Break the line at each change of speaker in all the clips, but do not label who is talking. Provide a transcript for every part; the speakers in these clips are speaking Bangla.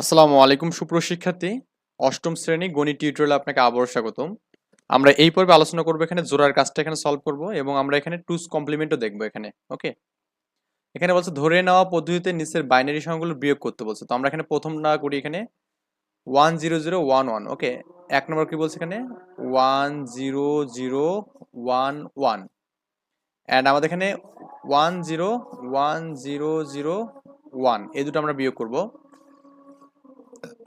আসসালামু আলাইকুম সুপ্রশিক্ষার্থী অষ্টম শ্রেণি গণিত টিউটোরিয়ালে আপনাকে আবারও স্বাগতম। আমরা এই পর্বে আলোচনা করব এখানে জোড়ার কাজটা এখানে সলভ করব এবং আমরা এখানে টুস কমপ্লিমেন্টও দেখব এখানে ওকে এখানে বলছে, ধরে নেওয়া পদ্ধতিতে নিচের বাইনারি সংখ্যাগুলো বিয়োগ করতে বলছে। তো আমরা এখানে প্রথম না করি এখানে one zero zero one one okay এক নম্বর কি বলছে এখানে? One zero zero one one and আমাদের এখানে one zero one zero zero one এই দুটো আমরা বিয়োগ করব।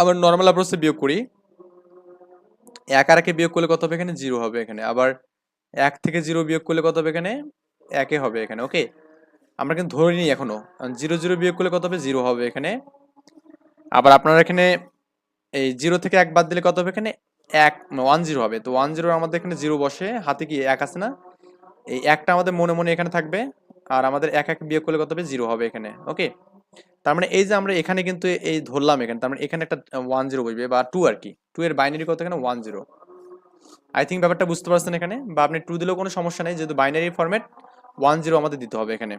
আবার নর্মাল অ্যাপ্রোচে বিয়োগ করি। এক আর একে বিয়োগ করলে কত হবে এখানে? জিরো হবে এখানে। আবার এক থেকে জিরো বিয়োগ করলে কত হবে এখানে? একে হবে এখানে। ওকে আমরা কিন্তু ধরে নিই এখনও। জিরো জিরো বিয়োগ করলে কত হবে? জিরো হবে এখানে। আবার আপনারা এখানে এই জিরো থেকে এক বাদ দিলে কত হবে এখানে? এক ওয়ান জিরো হবে। তো ওয়ান জিরো আমাদের এখানে জিরো বসে। হাতে কি এক আছে না? এই একটা আমাদের মনে মনে এখানে থাকবে। আর আমাদের এক এক বিয়োগ করলে কত হবে? জিরো হবে এখানে। ওকে তার মানে এই যে আমরা এখানে কিন্তু এই ধরলাম এখানে, তার মানে এখানে একটা ওয়ান জিরো বসবে, বা টু আর কি। টু এর বাইনারি কত এখানে? ওয়ান জিরো আই থিঙ্ক ব্যাপারটা বুঝতে পারছেন এখানে, বা আপনি টু দিলেও কোনো সমস্যা নেই, যেহেতু বাইনারি ফরম্যাট ওয়ান জিরো আমাদের দিতে হবে এখানে।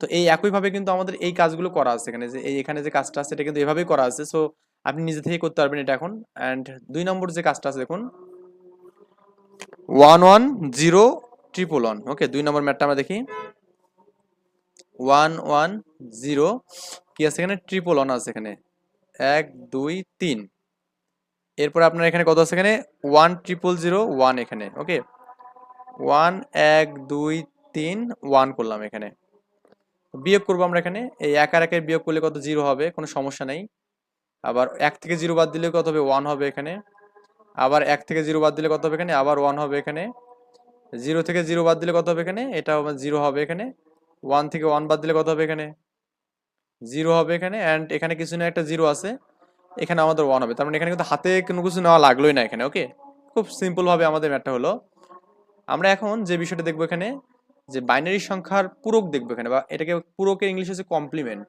তো এই একইভাবে কিন্তু আমাদের এই কাজগুলো করা আছে এখানে, যে এখানে যে কাজটা আছে, এটা কিন্তু এভাবেই করা আছে। সো আপনি নিজে থেকে করতে পারবেন এটা এখন। অ্যান্ড দুই নম্বর যে কাজটা আছে দেখুন one one zero triple one okay দুই নম্বর ম্যাটটা আমরা দেখি। ওয়ান ওয়ান জিরো কি আছে এখানে? ট্রিপল ওয়ান আছে এখানে। এক, দুই, তিন। এরপর আপনার এখানে কত আছে এখানে? ওয়ান ট্রিপল জিরো ওয়ান এখানে ওকে ওয়ান এক, দুই, তিন ওয়ান করলাম এখানে। বিয়োগ করব আমরা এখানে। এই এক আর একের বিয়োগ করলে কত? জিরো হবে, কোনো সমস্যা নেই। আবার এক থেকে জিরো বাদ দিলে কত হবে? ওয়ান হবে এখানে। আবার এক থেকে জিরো বাদ দিলে কত হবে এখানে? আবার ওয়ান হবে এখানে। জিরো থেকে জিরো বাদ দিলে কত হবে এখানে? এটা জিরো হবে এখানে। ওয়ান থেকে ওয়ান বাদ দিলে কত হবে এখানে? জিরো হবে এখানে অ্যান্ড এখানে কিছু না, একটা জিরো আছে। এখানে আমাদের ওয়ান হবে। তার মানে এখানে কিন্তু হাতে কোনো কিছু নেওয়া লাগলোই না এখানে ওকে খুব সিম্পলভাবে আমাদের ম্যাটটা হলো। আমরা এখন যে বিষয়টা দেখব এখানে, যে বাইনারি সংখ্যার পূরক দেখব এখানে, বা এটাকে পূরকের ইংলিশ হচ্ছে কমপ্লিমেন্ট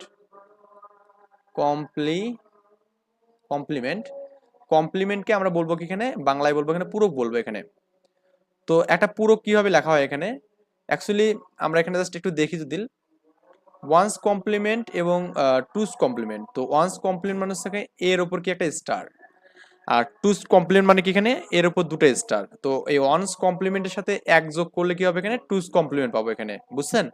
কমপ্লি কমপ্লিমেন্ট কমপ্লিমেন্টকে আমরা বলব কি এখানে? বাংলায় বলব এখানে, পূরক বলব এখানে। তো একটা পূরক কীভাবে লেখা হয় এখানে? অ্যাকচুয়ালি আমরা এখানে জাস্ট একটু দেখি যদি। ওয়ান্স কমপ্লিমেন্ট এবং টুস কমপ্লিমেন্ট তো ওয়ান্স কমপ্লিমেন্ট মানে হচ্ছে এর ওপর কি একটা স্টার আর টুস কমপ্লিমেন্ট মানে কি এখানে? এর উপর দুটো স্টার তো এই ওয়ান্স কমপ্লিমেন্টের সাথে এক যোগ করলে কি হবে এখানে? টুস কমপ্লিমেন্ট পাবো এখানে। বুঝছেন?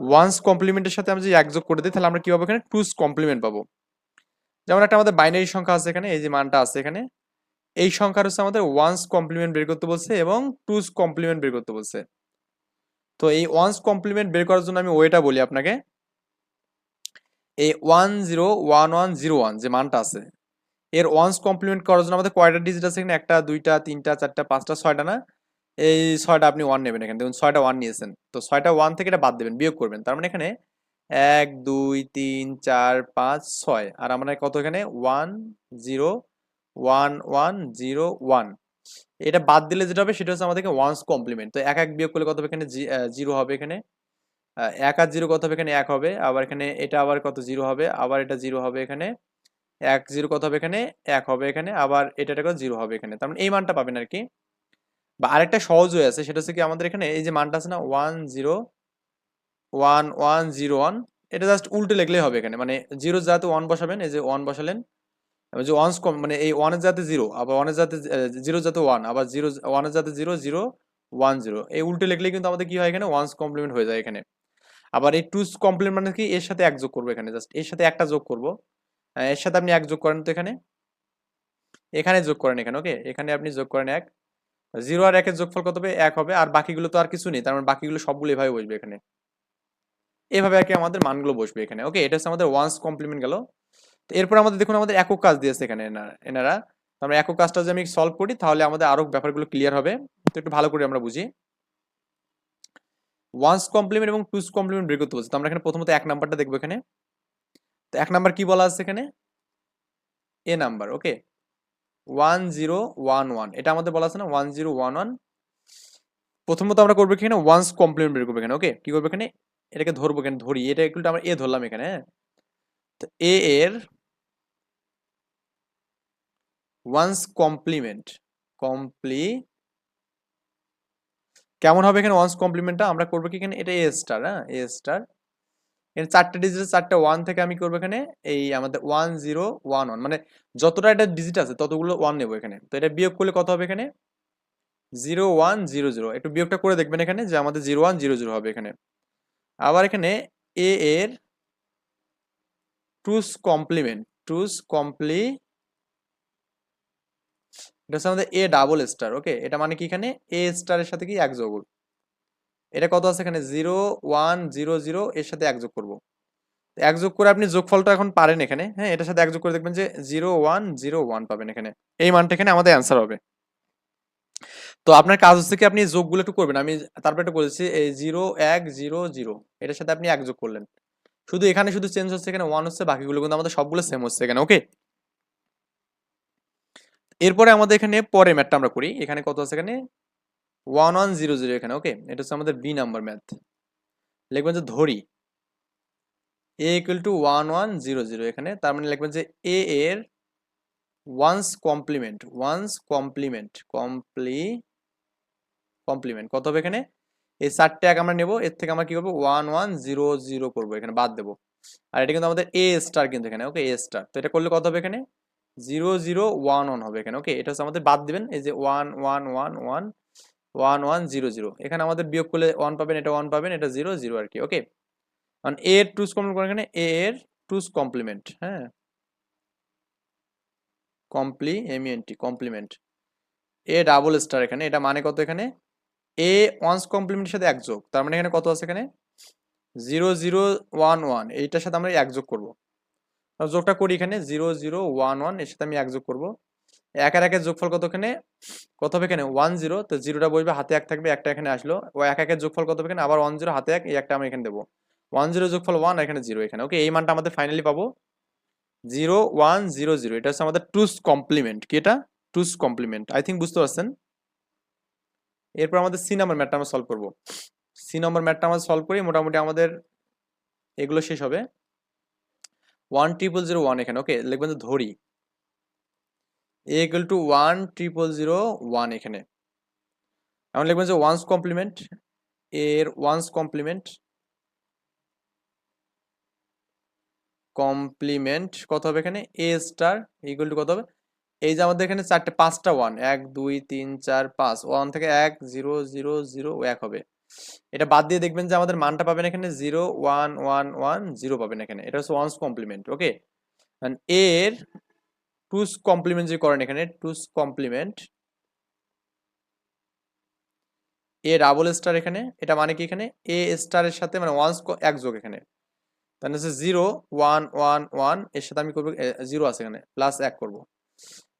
ওয়ান্স কমপ্লিমেন্টের সাথে আমরা যদি এক যোগ করে দিই, তাহলে আমরা কি পাবো এখানে? টুস কমপ্লিমেন্ট পাবো। যেমন একটা আমাদের বাইনারি সংখ্যা আছে এখানে, এই যে মানটা আছে এখানে। এই সংখ্যার হচ্ছে আমাদের ওয়ান্স কমপ্লিমেন্ট বের করতে বলছে এবং টুস কমপ্লিমেন্ট বের করতে বলছে। তো এই ওয়ান্স কমপ্লিমেন্ট বের করার জন্য আমি ওয়েটা বলি আপনাকে। এই one zero one one one যে মানটা আছে, এর ওয়ান্স কমপ্লিমেন্ট করার জন্য আমাদের কয়টা ডিজিট আছে এখানে? একটা, দুইটা, তিনটা, চারটা, পাঁচটা, ছয়টা না? এই ছয়টা আপনি ওয়ান নেবেন এখানে। দেখুন, ছয়টা ওয়ান নিয়েছেন। তো ছয়টা ওয়ান থেকে এটা বাদ দেবেন, বিয়োগ করবেন। তার মানে এখানে এক, দুই, তিন, চার, পাঁচ, ছয়। আর আমরা কত এখানে? One zero one one zero one এটা বাদ দিলে যেটা হবে, সেটা হচ্ছে আমাদেরকে ওয়ান্স কমপ্লিমেন্ট তো এক এক বিয়োগ করলে কত হবে এখানে? জিরো হবে এখানে। এক আর জিরো কত হবে এখানে? এক হবে। আবার এখানে এটা আবার কত? জিরো হবে। আবার এটা জিরো হবে এখানে। এক জিরো কত হবে এখানে? এক হবে এখানে। আবার এটা কত? জিরো হবে এখানে। তার মানে এই মানটা পাবেন আর কি বা আরেকটা সহজ হয়ে আছে, সেটা হচ্ছে কি আমাদের এখানে এই যে মানটা আছে না one zero one one zero one এটা জাস্ট উল্টে লিখলেই হবে এখানে। মানে জিরো যাতে ওয়ান বসাবেন, এই যে ওয়ান বসালেন যে ওয়ান্স কম মানে এই ওয়ানের যাতে জিরো আবার ওয়ানের যাতে জিরো যাতে ওয়ান আবার জিরো ওয়ানের যাতে জিরো জিরো ওয়ান জিরো এই উল্টে লিখলে কিন্তু আমাদের কি হয় এখানে? ওয়ান্স কমপ্লিমেন্ট হয়ে যায় এখানে। আবার এই টুস কমপ্লিমেন্ট মানে কি? এর সাথে এক যোগ করব এখানে জাস্ট এর সাথে একটা যোগ করব। এর সাথে আপনি এক যোগ করেন তো এখানে? এখানে যোগ করেন এখানে ওকে এখানে আপনি যোগ করেন এক। জিরো আর একের যোগফল কত হবে? এক হবে, আর বাকিগুলো তো আর কিছু নেই, তার মানে বাকিগুলো সবগুলো এভাবে বসবে এখানে। এভাবে আর কি আমাদের মানগুলো বসবে এখানে ওকে এটা হচ্ছে আমাদের ওয়ান্স কমপ্লিমেন্ট গেল। তো এরপর আমাদের দেখুন, আমাদের একক কাজ দিয়েছে এখানে এনারা। আমরা একক কাজটা যদি আমি সলভ করি, তাহলে আমাদের আরও ব্যাপারগুলো ক্লিয়ার হবে। তো একটু ভালো করে আমরা বুঝি। ওয়ান্স কমপ্লিমেন্ট এবং টুস কমপ্লিমেন্ট বের করতে বলছে। তো আমরা এখানে প্রথমত এক নাম্বারটা দেখব এখানে। তো এক নাম্বার কি বলা আছে এখানে? A number okay one zero one one এটা আমাদের বলা আছে না? ওয়ান জিরো ওয়ান ওয়ান প্রথমত আমরা করব এখানে? ওয়ান্স কমপ্লিমেন্ট বের করব এখানে ওকে কি করব এখানে? এটাকে ধরবো এখানে, ধরি। এটা একটু আমরা এ ধরলাম এখানে হ্যাঁ? তো এ এর ওয়ান্স কমপ্লিমেন্ট কমপ্লি কেমন হবে এখানে ওয়ান্স কমপ্লিমেন্টটা আমরা করব কি এখানে? এটা এ স্টার হ্যাঁ? এ স্টার এখানে চারটে ডিজিট চারটে ওয়ান থেকে আমি করব এখানে এই আমাদের ওয়ান জিরো ওয়ান ওয়ান মানে যতটা এটা ডিজিট আছে, ততগুলো ওয়ান নেব এখানে। তো এটা বিয়োগ করলে কত হবে এখানে? জিরো ওয়ান জিরো জিরো একটু বিয়োগটা করে দেখবেন এখানে যে আমাদের জিরো ওয়ান জিরো জিরো হবে এখানে। আবার এখানে এ এর টুস কমপ্লিমেন্ট টুস কমপ্লি এটা হচ্ছে আমাদের এ ডাবল স্টার ওকে এটা মানে কি এখানে? এ স্টারের সাথে কি এক যোগ এটা কত আছে এখানে? জিরো ওয়ান জিরো জিরো এর সাথে এক যোগ করব। এক যোগ করে আপনি যোগফলটা এখন পারেন এখানে হ্যাঁ? এটার সাথে এক যোগ করে দেখবেন যে জিরো ওয়ান জিরো ওয়ান পাবেন এখানে। এই মানটা এখানে আমাদের অ্যান্সার হবে। তো আপনার কাজ হচ্ছে কি আপনি যোগগুলো একটু করবেন। আমি তারপরে একটু বলেছি, এই জিরো এক জিরো জিরো এটার সাথে আপনি এক যোগ করলেন। শুধু এখানে শুধু চেঞ্জ হচ্ছে এখানে ওয়ান হচ্ছে বাকিগুলো, কিন্তু আমাদের সবগুলো সেম হচ্ছে এখানে ওকে এরপরে আমাদের এখানে পরে ম্যাথটা আমরা করি। এখানে কত আছে এখানে? ওয়ান ওয়ান জিরো জিরো এখানে ওকে এটা হচ্ছে আমাদের বি নাম্বার ম্যাথ লিখবেন যে ধরি। A equal to one one zero zero এখানে, তার মানে লিখবেন যে এ এর ওয়ান্স কমপ্লিমেন্ট ওয়ান্স কমপ্লিমেন্ট কমপ্লি কমপ্লিমেন্ট কত হবে এখানে? এই চারটে এক আমরা নেব, এর থেকে আমরা কি করব? ওয়ান ওয়ান জিরো জিরো করব, এখানে বাদ দেবো। আর এটা কিন্তু আমাদের এ স্টার কিন্তু এখানে ওকে এ স্টার তো এটা করলে কত হবে এখানে? জিরো জিরো ওয়ান ওয়ান হবে এখানে ওকে এটা হচ্ছে আমাদের বাদ দিবেন, এই যে one one one one one one zero zero এখানে আমাদের বিয়োগ করলে ওয়ান পাবেন, এটা ওয়ান পাবেন, এটা জিরো জিরো আর কি ওকে কারণ এ এর টুস কমপ্লিমেন্ট করে এখানে এ এর টুস কমপ্লিমেন্ট হ্যাঁ? কমপ্লিমেন্টি কমপ্লিমেন্ট এ ডাবল স্টার এখানে, এটা মানে কত এখানে? এ ওয়ান্স কমপ্লিমেন্টের সাথে এক যোগ, তার মানে এখানে কত আছে এখানে? জিরো জিরো ওয়ান ওয়ান এইটার সাথে আমরা এক যোগ করব। যোগটা করি এখানে, জিরো জিরো, ওয়ান ওয়ান, এর সাথে আমি এক যোগ করব। একের একের যোগফল কত এখানে? কত হবে এখানে? ওয়ান, জিরো, তো জিরোটা বসবে, হাতে এক থাকবে, একটা এখানে আসলো। ও এক একের যোগফল কত হবে এখানে? আবার ওয়ান, জিরো, হাতে এক, এই একটা আমি এখানে দেবো। ওয়ান, জিরো যোগফল ওয়ান এখানে জিরো এখানে। ওকে, এই মানটা আমাদের ফাইনালি পাবো। জিরো, ওয়ান, জিরো জিরো, এটা হচ্ছে আমাদের টুস কমপ্লিমেন্ট কি এটা? টুস কমপ্লিমেন্ট আই থিঙ্ক বুঝতে পারছেন? এরপর আমাদের সি নাম্বার ম্যাটটা আমরা সলভ করব। সি নম্বর ম্যাটটা আমরা সলভ করি, মোটামুটি আমাদের এগুলো শেষ হবে। ওয়ান ট্রিপল জিরো ওয়ান এখানে ওকে লিখবেন যে ধরি। A equal to one triple zero one এখানে। এখন লিখবেন যে ওয়ান্স কমপ্লিমেন্ট এর ওয়ান্স কমপ্লিমেন্ট কমপ্লিমেন্ট কত হবে এখানে? এ স্টার ইকুয়াল টু কত হবে? এই যে আমাদের এখানে চারটে, পাঁচটা ওয়ান এক, দুই, তিন, চার, পাঁচ ওয়ান থেকে এক জিরো জিরো জিরো এক হবে। এটা বাদ দিয়ে দেখবেন যে আমাদের মানটা পাবেন এখানে zero one one one zero পাবেন এখানে। এটা হচ্ছে ওয়ান্স কমপ্লিমেন্ট ওকে এর টুস কমপ্লিমেন্ট যদি করেন এখানে টুস কমপ্লিমেন্ট এ ডাবল স্টার এখানে, এটা মানে কি এখানে? এ স্টারের সাথে মানে ওয়ান্স এক যোগ এখানে। তাহলে হচ্ছে জিরো ওয়ান ওয়ান ওয়ানের সাথে আমি করব জিরো আছে এখানে প্লাস এক করব।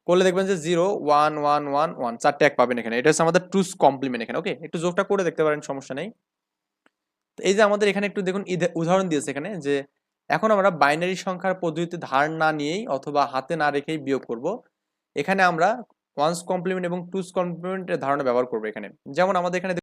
করলে দেখবেন যে zero one one one one চারটে এক পাবেন এখানে। এটা হচ্ছে আমাদের টুস কমপ্লিমেন্ট এখানে ওকে একটু যোগটা করে দেখতে পারেন, সমস্যা নেই। এই যে আমাদের এখানে একটু দেখুন উদাহরণ দিয়েছে এখানে যে, এখন আমরা বাইনারি সংখ্যার পদ্ধতিতে ধার না নিয়েই অথবা হাতে না রেখেই বিয়োগ করব। এখানে আমরা ওয়ান্স কমপ্লিমেন্ট এবং টুস কমপ্লিমেন্টের ধারণা ব্যবহার করব এখানে। যেমন আমাদের এখানে